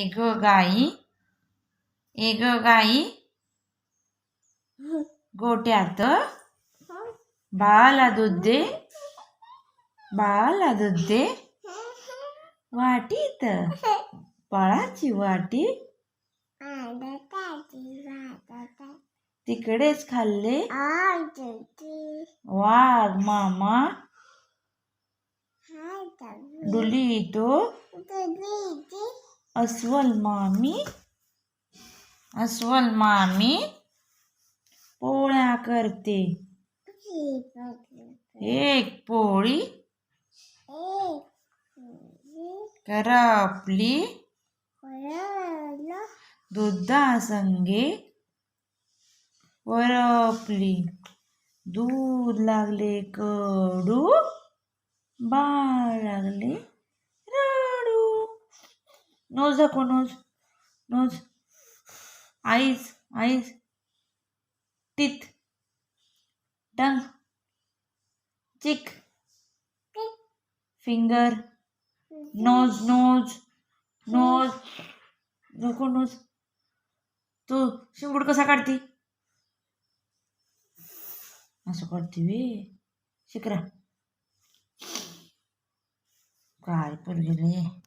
Egg गाई egg गाई गोट्यात बाळाला दूध दे बाळाला दूध दे वाटीत बाळाची वाटी तिकडेच खाल्ले. वाघ मामा डुली तो अस्वल मामी अस्वल मामी पोळ्या करते. एक पोळी करपली दुधासंगे वरपली दूध लागले कडू बाळ लागले नोज दाखव nose. Nose. Eyes eyes. Teeth. Tongue cheek. Finger. Nose nose. Nose. नको नोज. तू शिंबूड कसा काढती? असं काढते वे. शिकरा. काय पण गेले.